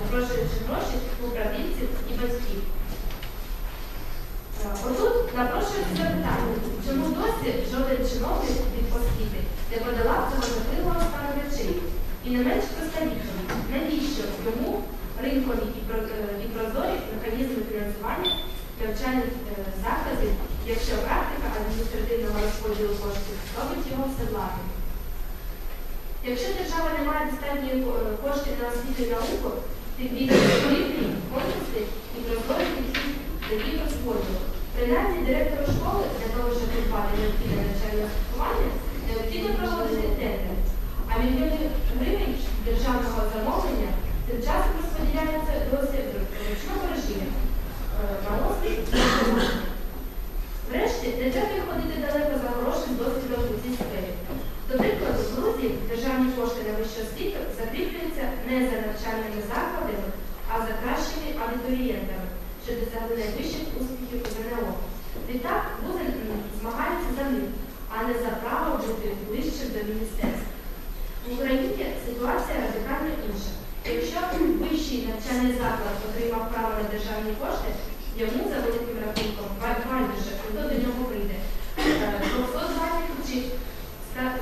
запрошуючи гроші управлінців і батьків. Е, Отут напрошується запитання, чому досі жоден чиновник від освіти не подолав цього жахливого стану речей? І не менш проста навіщо йому ринкові е, і прозорі механізми фінансування навчальних е, закладів, якщо практика адміністративного розподілу коштів робить його всевладним? Якщо держава не має достатньої коштів на освіту і науку, тим більше рівні, конкурси і прозорий підхід до її. Принаймні директору школи для того, щоб придбати необхідне навчальне спілкування, необхідно проводити тендер. А мільйони гривень державного замовлення тим часом розподіляються досі в ручному режимі. Е, На освіт і образовання. Врешті, не треба й ходити далеко за хорошим досвідом у цій сфері. До прикладу, в Грузії державні кошти на вищу освіту закріплюються не за навчальними закладами, а за кращими абітурієнтами, що досягли найвищих успіхів у ЗНО. Відтак, вузи м, змагаються за них, а не за право бути ближчим до міністерства. В Україні ситуація радикально інша. Якщо вищий навчальний заклад отримав право на державні кошти, йому за великим рахунком ба- байдуже, хто до нього прийде. Е, 200 балів чи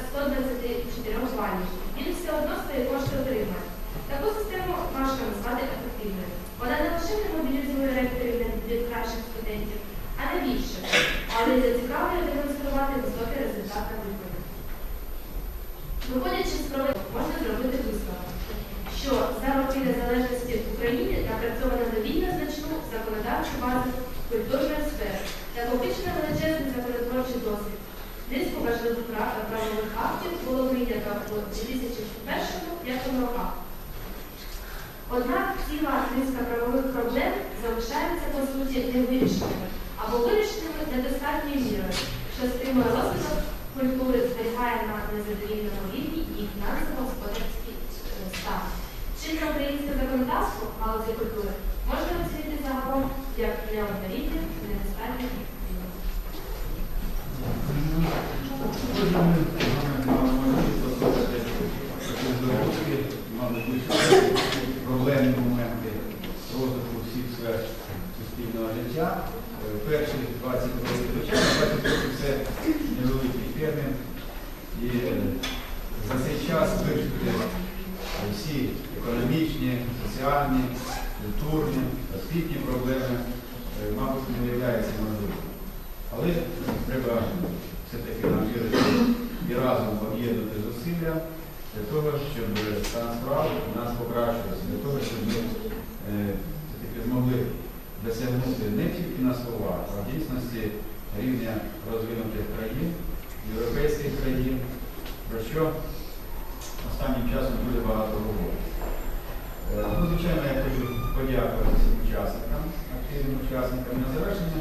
124 балів. Він все одно свої кошти отримає. Таку систему важко назвати ефективною. Вона не лише не мобілізує ректорів від кращих студентів, а більше, але й зацікавлює демонструвати високий результат на. Виходячи з проведення, можна зробити висновок, що за роки незалежності в Україні напрацьовано довільно значну законодавчу базу культурної сфери, та накопичено величезний законотворчий досвід. Низку важливих прав- правових актів було прийнято у 2001-2005 роках. Однак ціла низка правових проблем залишається по суті невирішеними або вирішеними недостатньою мірою, що стримує розвиток культури, зберігає на незадовільному рівні і фінансово-господарський е, стан. Чинне українське законодавство галузі культури можна оцінити загалом як неоднорідним, недостатнім. Отже, ми маємо проблемні моменти розвитку всіх сфер суспільного життя. Е, Перші 20 років звичайно, 20 років це невеликий термін. І е, за цей час вирішити всі економічні, соціальні, культурні, освітні проблеми, е, мабуть, не виявляється можливим. Але треба для того, щоб стан справ у нас покращився, для того, щоб ми е, змогли досягнути не тільки на словах, а в дійсності рівня розвинутих країн, європейських країн, про що останнім часом дуже багато говорить. Е, Ну, звичайно, я хочу подякувати всім учасникам, активним учасникам. На завершення